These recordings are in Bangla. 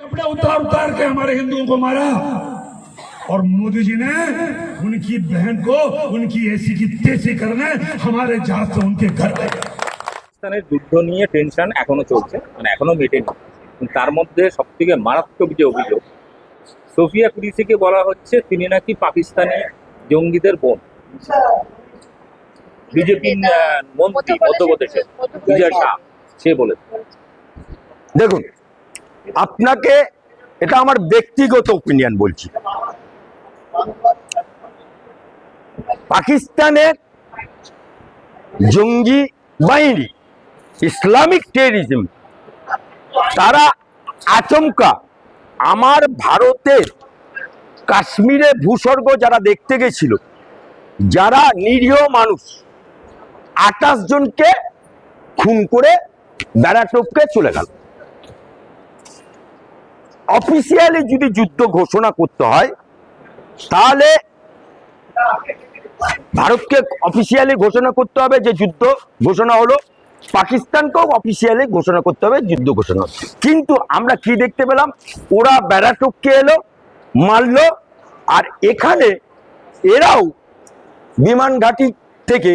कपड़े उतार उतार के हमारे हिंदुओं को मारा और मोदी जी ने उनकी बहन को उनकी ऐसी की तेजी करने हमारे जहाज से उनके घर ले गए পাকিস্তানের যুদ্ধ নিয়ে টেনশন এখনো চলছে মানে এখনো মেটেনি কিন্তু তার মধ্যে সব থেকে মারাত্মক যে অভিযোগ সোফিয়া কুরিসিকে বলা হচ্ছে তিনি নাকি পাকিস্তানি জঙ্গিদের বোন বিজেপি মন্ত্রী মধ্যপ্রদেশের বিজয় শাহ সে বলেছে দেখুন আপনাকে এটা আমার ব্যক্তিগত ওপিনিয়ন বলছি। পাকিস্তানের জঙ্গি বাহিনী, ইসলামিক টেরিজম তারা আচমকা আমার ভারতের কাশ্মীরে ভূস্বর্গ যারা দেখতে গেছিল, যারা নিরীহ মানুষ, আঠাশ জনকে খুন করে ব্যারাটপকে চলে গেল। অফিসিয়ালি যদি যুদ্ধ ঘোষণা করতে হয়, তাহলে ভারতকে অফিসিয়ালি ঘোষণা করতে হবে যে যুদ্ধ ঘোষণা হলো। পাকিস্তানকেও অফিসিয়ালি ঘোষণা করতে হবে যুদ্ধ ঘোষণা কিন্তু আমরা কি দেখতে পেলাম? ওরা ব্যারাটপকে এলো, মারলো, আর এখানে এরাও বিমান ঘাঁটি থেকে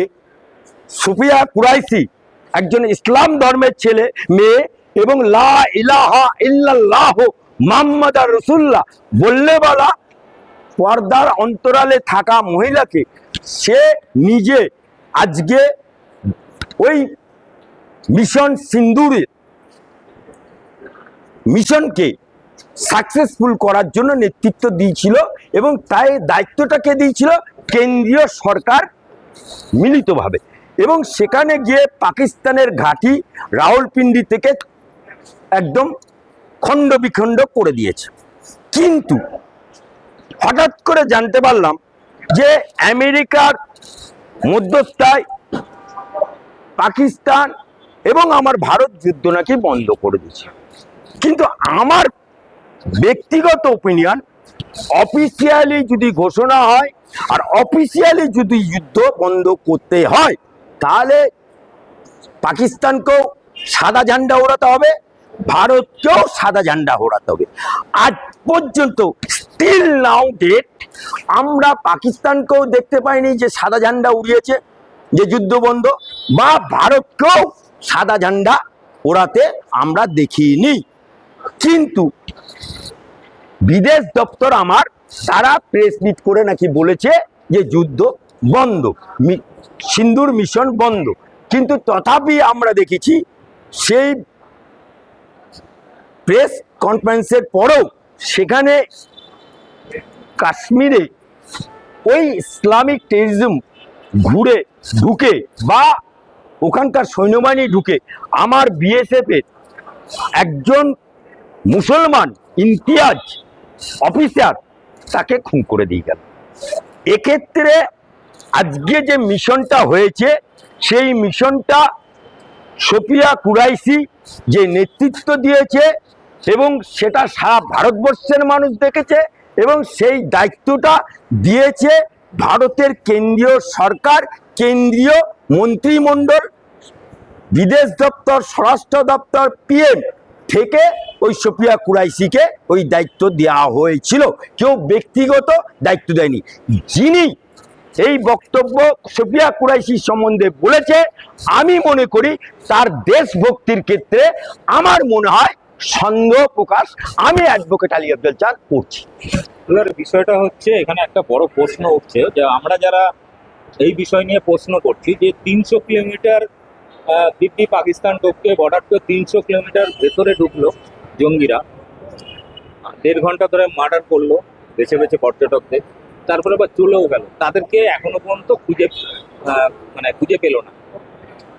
সুফিয়া কুরাইশি একজন ইসলাম ধর্মের ছেলে, মেয়ে, এবং লা ইলাহা ইল্লাল্লাহ মোহাম্মদ আর রসুল্লাহ বললে বলা, পর্দার অন্তরালে থাকা মহিলাকে সে নিজে আজকে ওই মিশন সিন্দুরের মিশনকে সাকসেসফুল করার জন্য নেতৃত্ব দিয়েছিল এবং তাই দায়িত্বটাকে দিয়েছিল কেন্দ্রীয় সরকার মিলিতভাবে। এবং সেখানে গিয়ে পাকিস্তানের ঘাঁটি রাহুলপিন্ডি থেকে একদম খণ্ড বিখণ্ড করে দিয়েছে। কিন্তু হঠাৎ করে জানতে পারলাম যে আমেরিকার মধ্যস্থায় পাকিস্তান এবং আমার ভারত যুদ্ধ নাকি বন্ধ করে দিয়েছে। কিন্তু আমার ব্যক্তিগত ওপিনিয়ন অফিসিয়ালি যদি ঘোষণা হয় আর অফিসিয়ালি যদি যুদ্ধ বন্ধ করতে হয়, তাহলে পাকিস্তানকেও সাদা ঝান্ডা ওড়াতে হবে ভারতকেও সাদা ঝান্ডা ওড়াতে হবে। আজ পর্যন্ত স্টিল নাও ডেট আমরা পাকিস্তানকেও দেখতে পাইনি যে সাদা ঝান্ডা উড়িয়েছে, যে যুদ্ধ বন্ধ, বা ভারতকেও সাদা ঝান্ডা ওড়াতে আমরা দেখিনি। কিন্তু বিদেশ দপ্তর আমার তারা প্রেস মিট করে নাকি বলেছে যে যুদ্ধ বন্ধ সিন্দুর মিশন বন্ধ। কিন্তু তথাপি আমরা দেখেছি সেই প্রেস কনফারেন্সের পরেও সেখানে কাশ্মীরে ওই ইসলামিক টেরিজম ঘুরে ঢুকে বা ওখানকার সৈন্যবাহিনী ঢুকে, আমার বিএসএফ এর একজন মুসলমান ইমতিয়াজ অফিসার তাকে খুন করে দিয়ে গেল। এক্ষেত্রে আজকে যে মিশনটা হয়েছে, সেই মিশনটা সোফিয়া কুরাইশি যে নেতৃত্ব দিয়েছে এবং সেটা সারা ভারতবর্ষের মানুষ দেখেছে এবং সেই দায়িত্বটা দিয়েছে ভারতের কেন্দ্রীয় সরকার, কেন্দ্রীয় মন্ত্রিমণ্ডল, বিদেশ দপ্তর, স্বরাষ্ট্র দপ্তর, পিএম থেকে ওই সোফিয়া কুরাইশিকে ওই দায়িত্ব দেওয়া হয়েছিল। কেউ ব্যক্তিগত দায়িত্ব দেয়নি। যিনি এই বক্তব্য সোফিয়া কুরাইশি সম্বন্ধে বলেছে। আমি মনে করি তার দেশভক্তির ক্ষেত্রে আমার মনে হয় সন্দেহ প্রকাশ। আমি অ্যাডভোকেট আলী আব্দুল চাঁদ করছি বিষয়টা হচ্ছে, এখানে একটা বড় প্রশ্ন উঠছে যে আমরা যারা এই বিষয় নিয়ে প্রশ্ন করছি যে তিনশো কিলোমিটার দিব্যি পাকিস্তান ঢুকতে বর্ডার তো তিনশো কিলোমিটার ভেতরে ঢুকলো জঙ্গিরা। দেড় ঘণ্টা ধরে মার্ডার করল, বেছে বেছে পর্যটকদের। তারপরে আবার চলেও গেল তাদেরকে এখনো পর্যন্ত খুঁজে আহ, মানে খুঁজে পেলো না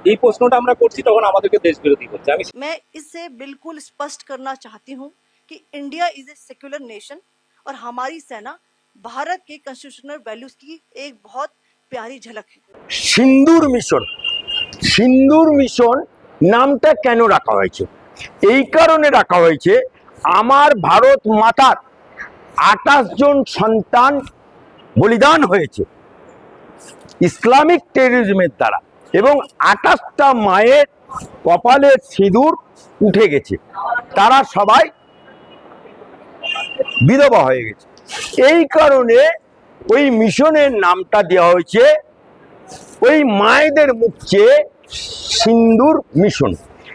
এই প্রশ্নটা আমরা করছি তখন আমাদেরকে দেশ বিরোধী করছে আমি मैं इससे बिल्कुल स्पष्ट करना चाहती हूँ कि India is a secular nation और हमारी सेना भारत के कॉन्स्टिट्यूशनल वैल्यूज की एक बहुत प्यारी झलक है সিন্দুর মিশন সিন্দুর মিশন নামটা কেন রাখা হয়েছে এই কারণে রাখা হয়েছে আমার ভারত মাতার আঠাশ জন সন্তান বলিদান হয়েছে। ইসলামিক টেরিজমের দ্বারা। এবং আঠাশটা মায়ের কপালের সিঁদুর উঠে গেছে। তারা সবাই বিধবা হয়ে গেছে। এই কারণে ওই মিশনের নামটা দেওয়া হয়েছে ওই মায়েদের মুখ চেয়ে সিন্দুর মিশন।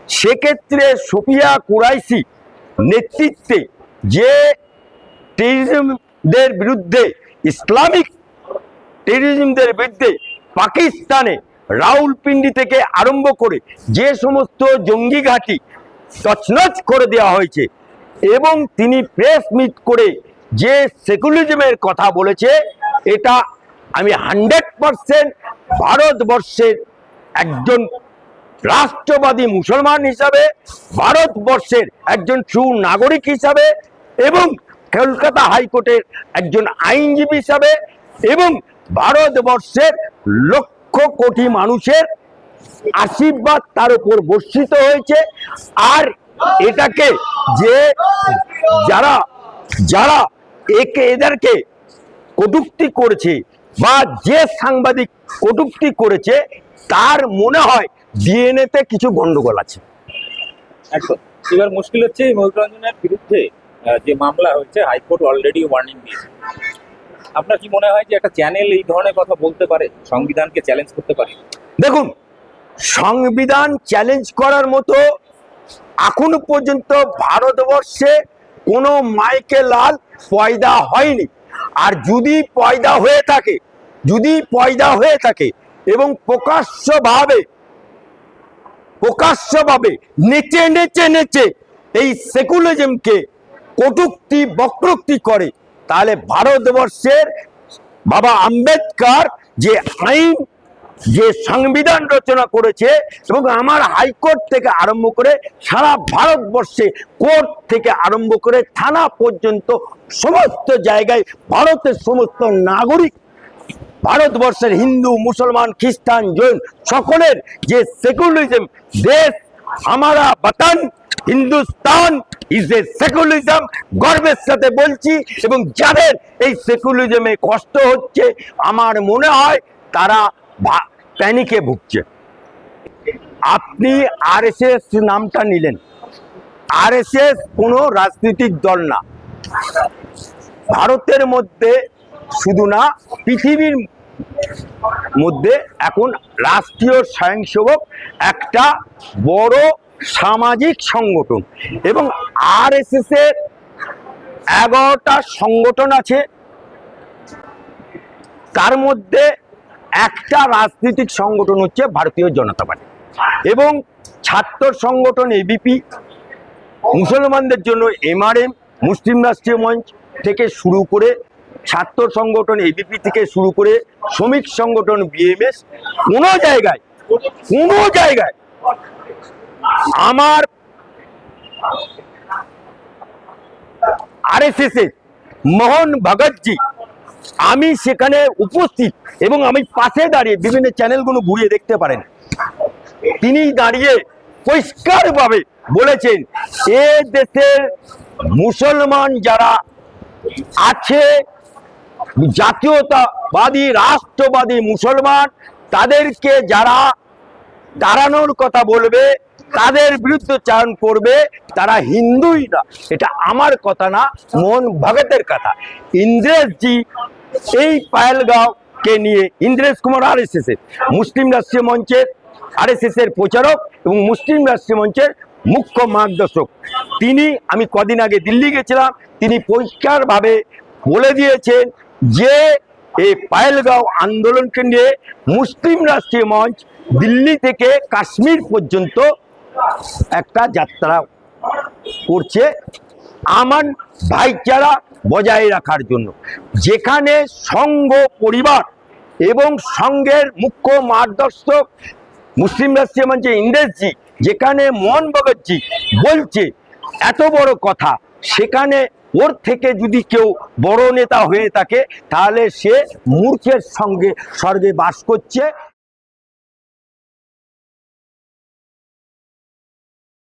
সেক্ষেত্রে সোফিয়া কুরাইশি নেতৃত্বে যে টেরিজমদের বিরুদ্ধে ইসলামিক টেরিজমদের বিরুদ্ধে পাকিস্তানে রাউলপিন্ডি থেকে আরম্ভ করে যে সমস্ত জঙ্গি ঘাঁটি তছনছ করে দেওয়া হয়েছে এবং তিনি প্রেস মিট করে যে সেকুলারিজমের কথা বলেছে, এটা আমি হান্ড্রেড পারসেন্ট ভারতবর্ষের একজন রাষ্ট্রবাদী মুসলমান হিসাবে, ভারতবর্ষের একজন সুনাগরিক হিসাবে এবং কলকাতা হাইকোর্টের একজন আইনজীবী হিসাবে এবং ভারতবর্ষের লক্ষ কোটি মানুষের আশীর্বাদ তার উপর বর্ষিত হয়েছে। আর এটাকে যে যারা যারা একে, এদেরকে কটুক্তি করেছে বা যে সাংবাদিক কটুক্তি করেছে, তার মনে হয় ডিএনএতে কিছু গন্ডগোল আছে। এবার মুশকিল হচ্ছে এই মহিউর রঞ্জনের বিরুদ্ধে যে মামলা হয়েছে হাইকোর্ট অলরেডি ওয়ার্নিং দিয়েছে। আপনার কি মনে হয় যে একটা চ্যানেল এই ধরনের কথা বলতে পারে? সংবিধানকে চ্যালেঞ্জ করতে পারে? দেখুন, সংবিধান চ্যালেঞ্জ করার মতো এখনও পর্যন্ত ভারতবর্ষে কোনো মাইকে লাল পয়দা হয়নি। আর যদি পয়দা হয়ে থাকে, যদি পয়দা হয়ে থাকে এবং প্রকাশ্যভাবে প্রকাশ্যভাবে নেচে নেচে নেচে এই সেকুলারিজমকে কটুক্তি, বক্রোক্তি করে। তাহলে ভারতবর্ষের বাবা আম্বেদকর যে আইন, যে সংবিধান রচনা করেছে এবং আমার হাইকোর্ট থেকে আরম্ভ করে সারা ভারতবর্ষে কোর্ট থেকে আরম্ভ করে থানা পর্যন্ত সমস্ত জায়গায় ভারতের সমস্ত নাগরিক, ভারতবর্ষের হিন্দু, মুসলমান, খ্রিস্টান, জৈন সকলের যে সেকুলারিজম, দেশ, আমারা, বাতান, হিন্দুস্তান ইজ এ সেকুলারিজম গর্বের সাথে বলছি, এবং যাদের এই সেকুলারিজমে কষ্ট হচ্ছে, আমার মনে হয় তারা প্যানিকে ভুগছে। আপনি আরএসএস নামটা নিলেন। আরএসএস কোনো রাজনৈতিক দল না। ভারতের মধ্যে শুধু না, পৃথিবীর মধ্যে এখন রাষ্ট্রীয় স্বয়ংসেবক একটা বড় সামাজিক সংগঠন, এবং আর এস এস এর এগারোটা সংগঠন আছে। তার মধ্যে একটা রাজনৈতিক সংগঠন হচ্ছে ভারতীয় জনতা পার্টি এবং ছাত্র সংগঠন এবিপি মুসলমানদের জন্য এমআরএম মুসলিম রাষ্ট্রীয় মঞ্চ থেকে শুরু করে ছাত্র সংগঠন এবিপি থেকে শুরু করে শ্রমিক সংগঠন বিএমএস কোনো জায়গায় কোনো জায়গায় আমার আরএসএস মোহন ভগতজি আমি সেখানে উপস্থিত এবং আমি পাশে দাঁড়িয়ে বিভিন্ন চ্যানেলগুলো ঘুরিয়ে দেখতে পারেন। তিনি দাঁড়িয়ে পরিষ্কারভাবে বলেছেন, এ দেশের মুসলমান যারা আছে, জাতীয়তাবাদী, রাষ্ট্রবাদী মুসলমান, তাদেরকে যারা দাঁড়ানোর কথা বলবে তাদের বিরুদ্ধে চারণ করবে, তারা হিন্দুই না। এটা আমার কথা না, মোহন ভগতের কথা। ইন্দ্রেশজি এই পায়েলগাঁওকে নিয়ে, ইন্দ্রেশ কুমার আর এস মুসলিম রাষ্ট্রীয় মঞ্চের আর এস এর প্রচারক এবং মুসলিম রাষ্ট্রীয় মঞ্চের মুখ্য মার্গদর্শক। তিনি, আমি কদিন আগে দিল্লি গেছিলাম, তিনি পরিষ্কারভাবে বলে দিয়েছেন যে, এই পায়েলগাঁও আন্দোলনকে নিয়ে মুসলিম রাষ্ট্রীয় মঞ্চ দিল্লি থেকে কাশ্মীর পর্যন্ত একটা যাত্রা করছে আমান ভাইচারা বজায় রাখার জন্য। যেখানে সংঘ পরিবার এবং সংঘের মুখ্য মার্গদর্শক মুসলিম রাষ্ট্রীয় মঞ্চে ইন্দ্রেশজি যেখানে মোহন ভগতজি বলছে, এত বড় কথা, সেখানে ওর থেকে যদি কেউ বড় নেতা হয়ে থাকে, তাহলে সে মূর্খের সঙ্গে স্বর্গে বাস করছে